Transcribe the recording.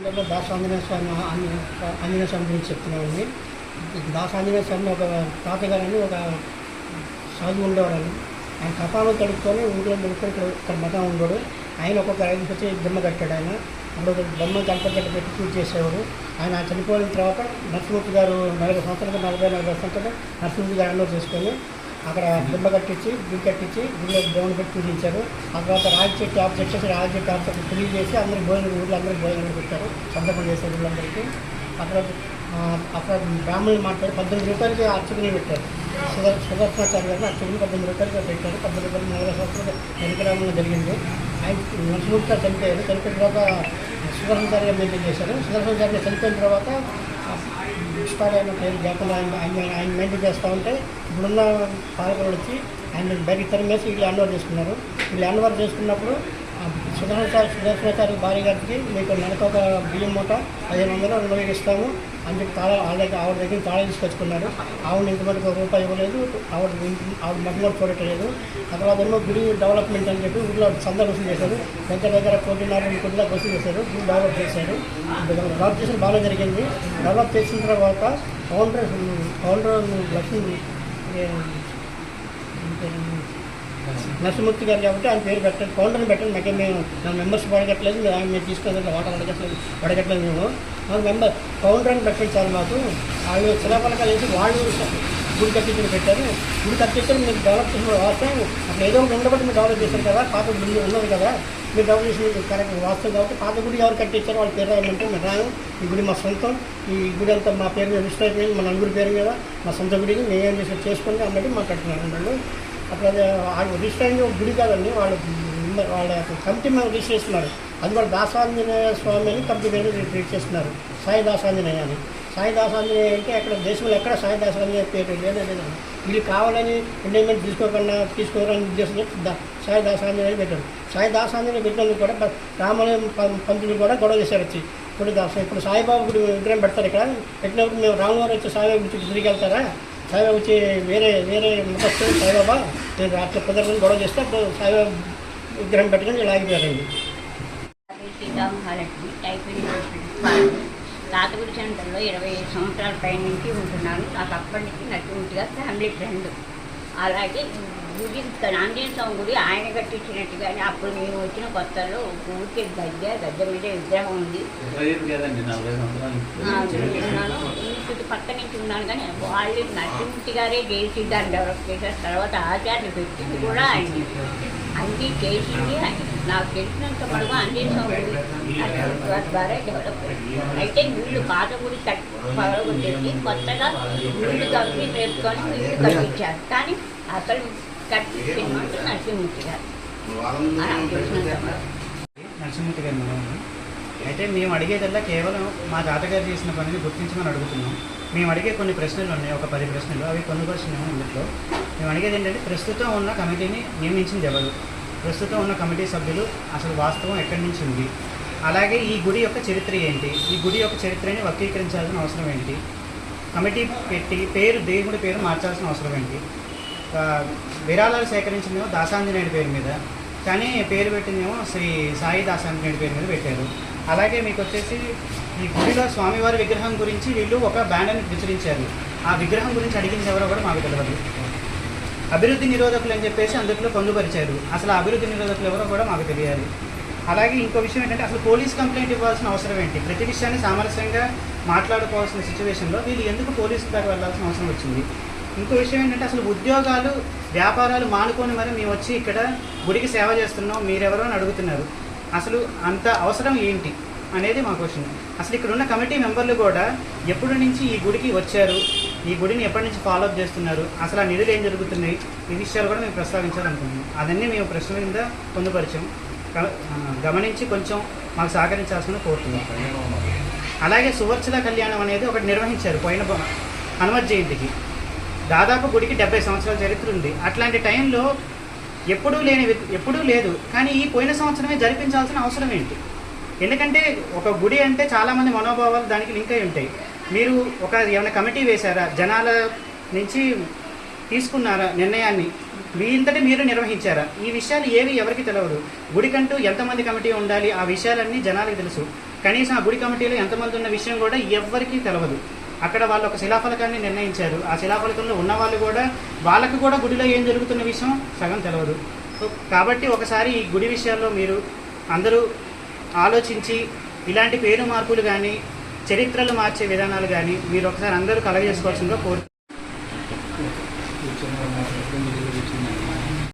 ఇందులో దాస ఆంజనేయ స్వామి ఆంజనేయ స్వామి గురించి చెప్తున్నామండి దాస ఆంజనేయ స్వామి ఒక తాతగారని ఒక సాధువు ఉండేవారని ఆయన కపాలు కడుక్కొని ఊళ్ళో ముడుకొని ఇక్కడ మతం ఉండడు ఆయన ఒక్కొక్క ఐదు వచ్చి బొమ్మ కట్టాడు ఆయన. అప్పుడు ఒక బొమ్మ కలపగట్ట పెట్టి పూజ చేసేవాడు. ఆయన చనిపోయిన తర్వాత నరసింహమూర్తి గారు నలభై సంవత్సరాలు నలభై నలభై సంవత్సరాలు నరసింహమూర్తి గారు అన్నో చేసుకొని అక్కడ బొమ్మ కట్టించి గుడి కట్టించి గుడిలో దేవుని పెట్టి పూజించారు. ఆ తర్వాత రాజు చెట్టు ఆఫ్ చెట్టు రాజు చెట్టు ఆఫ్ చెట్టు పూజ చేసి అందరూ భోజనం ఊళ్ళో అందరూ భోజనం పెట్టారు. సందర్భం చేశారు ఊళ్ళందరికీ. అక్కడ అక్కడ బ్రాహ్మణులు మాట్లాడి పద్దెనిమిది రూపాయలకి అర్చకుని పెట్టారు. సుదర్ సుదర్శనాచార్య గారిని అర్చకుని పద్దెనిమిది రూపాయలకి పెట్టారు. పద్దెనిమిది రూపాయలు నలభై సంవత్సరాలు వెనకరామంలో జరిగింది. ఆయన నరసింహూర్తి చనిపోయారు. చనిపోయిన తర్వాత సుదర్శనాచార్య మెయింటైన్ చేశారు. సుదర్శనాచార్య చనిపోయిన తర్వాత ఎక్స్పైర్ అయిన పేరు లేకుండా ఆయన ఆయన ఆయన మెయింటైన్ చేస్తూ ఉంటే ఇప్పుడున్న పాలకులు వచ్చి ఆయన బయటికి తరిమేసి వీళ్ళు హ్యాండ్ చేసుకున్నారు. వీళ్ళు హ్యాండ్ చేసుకున్నప్పుడు సుదర్శనాచార్య సుదర్శనాచార్య భార్య గారికి మీకు నెలకు ఒక బియ్యం మూట పదిహేను వందలు రెండు వేలు ఇస్తాము. అందుకు తాళ ఆవిడ ఆవిడ దగ్గర తాళ తీసుకొచ్చుకున్నారు. ఆవిడ ఇంతమందికి ఒక రూపాయి ఇవ్వలేదు. ఆవిడ ఆవిడ మగ్గులో చూడట్లేదు. తర్వాత ఏమో గుడి డెవలప్మెంట్ అని చెప్పి ఊళ్ళో సందర్ వసూలు చేశారు. దగ్గర దగ్గర కోటిన్నర రెండు కోట్ల వసూలు చేశారు. గుడి డెవలప్ చేశారు. డెవలప్ చేసిన బాగా జరిగింది. డెవలప్ చేసిన తర్వాత కౌంటర్ కౌంటర్ లక్ష్మి నరసింహమూర్తి గారు కాబట్టి ఆయన పేరు పెట్టండి ఫౌండర్ని పెట్టండి నాకే మేము నా మెంబర్స్ పడగట్లేదు. మేము ఆయన మేము తీసుకుని వాటర్ అడగట్లేదు పడగట్లేదు మేము. మాకు మెంబర్ ఫౌండర్ అని పెట్టించాలి మాకు వాళ్ళు శిలాపలకాలు వేసి వాళ్ళు గుడి కట్టించుకుని పెట్టారు. గుడి కట్టించడం మీరు డెవలప్ చేసిన వాస్తవం. అక్కడ ఏదో ఒకటి ఉండబట్టి మీరు డెవలప్ చేశారు కదా పాత గుడి ఉన్నది కదా మీరు డెవలప్ చేసిన కరెక్ట్ వాస్తవం కాబట్టి పాత గుడి ఎవరు కట్టించారు వాళ్ళ పేరు రాయమంటే మేము రాము ఈ గుడి మా సొంతం. ఈ గుడి అంతా మా పేరు మీద రిజిస్టర్ అయిపోయింది మా నలుగురి పేరు మీద మా సొంత గుడిని మేమేం చేసి చేసుకుని అన్నట్టు మాట్లాడుతున్నారు వాళ్ళు అట్లా వాళ్ళు రిజిస్టర్ గుడి కాదండి వాళ్ళు వాళ్ళ యొక్క కమిటీ మేము రిజిస్టర్ చేస్తున్నారు. అది కూడా దాసాంజనేయ స్వామి అని కమిటీ పేరు రిజిస్టర్ చేస్తున్నారు సాయి దాసాంజనేయ అని. సాయి దాసాంజనేయ అంటే అక్కడ దేశంలో ఎక్కడ సాయి దాసాంజనేయ పేరు లేదే వీళ్ళు కావాలని ఎండోమెంట్ తీసుకోకుండా తీసుకోవాలని ఉద్దేశంతో సాయి దాసాంజనేయ పెట్టారు. సాయి దాసాంజనేయ పెట్టినందుకు కూడా రామాలయం పం- పంతులు కూడా గొడవ చేశారు వచ్చి. ఇప్పుడు దాస ఇప్పుడు సాయిబాబు గుడి విగ్రహం పెడతారు ఇక్కడ. పెట్టినప్పుడు మేము రామవారు వచ్చి సాయిబాబు గుడికి తిరిగి వెళ్తారా? సాయిబాబా వచ్చి వేరే వేరే ముఖస్థుడు సాయిబాబా నేను అట్లా కుదరని గొడవ చేస్తే అప్పుడు సాయిబాబా విగ్రహం పెట్టుకొని ఇలా ఆగిపోయారండి శ్రీరామహాలక్ష్మి టైపింగ్ సెంటర్లో ఇరవై ఐదు సంవత్సరాల పై నుంచి ఉంటున్నాను. నాకు అప్పటి నుంచి నటుగా ఫ్యామిలీ ఫ్రెండ్. అలాగే గుడి ఆంజనేయ స్వామి గుడి ఆయన కట్టించినట్టుగానే అప్పుడు మేము వచ్చిన కొత్తలో ఊరికి గద్దె గద్దె మీద విగ్రహం ఉంది. ఈ చుట్టుపక్కల నుంచి ఉన్నాను కానీ వాళ్ళు నరసింహి గారే జేసీ దాన్ని డెవలప్ చేశారు. తర్వాత ఆచార్య పెట్టింది కూడా ఆయన. అన్నీ చేసింది ఆయన. నాకు తెలిసినంత మటుకు అన్ని ద్వారా డెవలప్ అయితే వీళ్ళు పాత గుడి పగలగొట్టేసి కొత్తగా వీళ్ళు కప్పి వేసుకొని వీళ్ళు కట్టించారు. కానీ అసలు నరసింహమూర్తి గారు నరసింహమూర్తి అయితే మేము అడిగేదల్లా కేవలం మా తాతగారు చేసిన పనిని గుర్తించమని అడుగుతున్నాం. మేము అడిగే కొన్ని ప్రశ్నలు ఉన్నాయి ఒక పది ప్రశ్నలు. అవి కొన్ని ప్రశ్నలు ఇందులో. మేము అడిగేది ఏంటంటే ప్రస్తుతం ఉన్న కమిటీని నియమించింది ఎవరు? ప్రస్తుతం ఉన్న కమిటీ సభ్యులు అసలు వాస్తవం ఎక్కడి నుంచి ఉంది? అలాగే ఈ గుడి యొక్క చరిత్ర ఏంటి? ఈ గుడి యొక్క చరిత్రని వక్రీకరించాల్సిన అవసరం ఏంటి? కమిటీ పెట్టి పేరు దేవుడి పేరు మార్చాల్సిన అవసరం ఏంటి? విరాళాలు సేకరించిందేమో దాసాంజనేయుడి పేరు మీద. కానీ పేరు పెట్టిందేమో శ్రీ సాయి దాసాంజనేయుడి పేరు మీద పెట్టారు. అలాగే మీకు వచ్చేసి ఈ గుడిలో స్వామివారి విగ్రహం గురించి వీళ్ళు ఒక బ్యానర్ని ప్రచురించారు ఆ విగ్రహం గురించి అడిగింది ఎవరో కూడా మాకు తెలియదు అభివృద్ధి నిరోధకులు అని చెప్పేసి అందులో పొందుపరిచారు. అసలు అభివృద్ధి నిరోధకులు ఎవరో కూడా మాకు తెలియాలి. అలాగే ఇంకో విషయం ఏంటంటే అసలు పోలీస్ కంప్లైంట్ ఇవ్వాల్సిన అవసరం ఏంటి? ప్రతి విషయాన్ని సామరస్యంగా మాట్లాడుకోవాల్సిన సిచ్యువేషన్లో వీళ్ళు ఎందుకు పోలీసు దాకా వెళ్ళాల్సిన అవసరం వచ్చింది? ఇంకో విషయం ఏంటంటే అసలు ఉద్యోగాలు వ్యాపారాలు మానుకొని మరి మేము వచ్చి ఇక్కడ గుడికి సేవ చేస్తున్నాం మీరెవరో అని అడుగుతున్నారు. అసలు అంత అవసరం ఏంటి అనేది మా క్వశ్చన్. అసలు ఇక్కడ ఉన్న కమిటీ మెంబర్లు కూడా ఎప్పటి నుంచి ఈ గుడికి వచ్చారు ఈ గుడిని ఎప్పటి నుంచి ఫాలోఅప్ చేస్తున్నారు అసలు ఆ నిధులు ఏం జరుగుతున్నాయి ఈ విషయాలు కూడా మేము ప్రస్తావించాలనుకుంటున్నాం. అదన్నీ మేము ప్రశ్నల కింద పొందుపరిచాం. గమనించి కొంచెం మాకు సహకరించాల్సిన కోరుతున్నాం అలాగే సువర్చల కళ్యాణం అనేది ఒకటి నిర్వహించారు పోయిన హనుమత్ జయంతికి. దాదాపు గుడికి డెబ్బై సంవత్సరాల చరిత్ర ఉంది. అట్లాంటి టైంలో ఎప్పుడూ లేని ఎప్పుడూ లేదు. కానీ ఈ పోయిన సంవత్సరమే జరిపించాల్సిన అవసరం ఏంటి? ఎందుకంటే ఒక గుడి అంటే చాలామంది మనోభావాలు దానికి లింక్ అయి ఉంటాయి. మీరు ఒక ఏమైనా కమిటీ వేశారా? జనాల నుంచి తీసుకున్నారా నిర్ణయాన్ని? మీ ఇంతటి మీరు నిర్వహించారా? ఈ విషయాలు ఏవి ఎవరికి తెలియదు గుడికంటూ ఎంతమంది కమిటీ ఉండాలి? ఆ విషయాలన్నీ జనాలకు తెలుసు. కనీసం ఆ గుడి కమిటీలో ఎంతమంది ఉన్న విషయం కూడా ఎవ్వరికీ తెలియదు అక్కడ వాళ్ళు ఒక శిలాఫలకాన్ని నిర్ణయించారు. ఆ శిలాఫలకంలో ఉన్న వాళ్ళు కూడా వాళ్ళకు కూడా గుడిలో ఏం జరుగుతున్న విషయం సగం తెలియదు కాబట్టి ఒకసారి ఈ గుడి విషయాల్లో మీరు అందరూ ఆలోచించి ఇలాంటి పేరు మార్పులు కానీ చరిత్రలు మార్చే విధానాలు కానీ మీరు ఒకసారి అందరూ కలగజేసుకోవాల్సిందిగా కోరు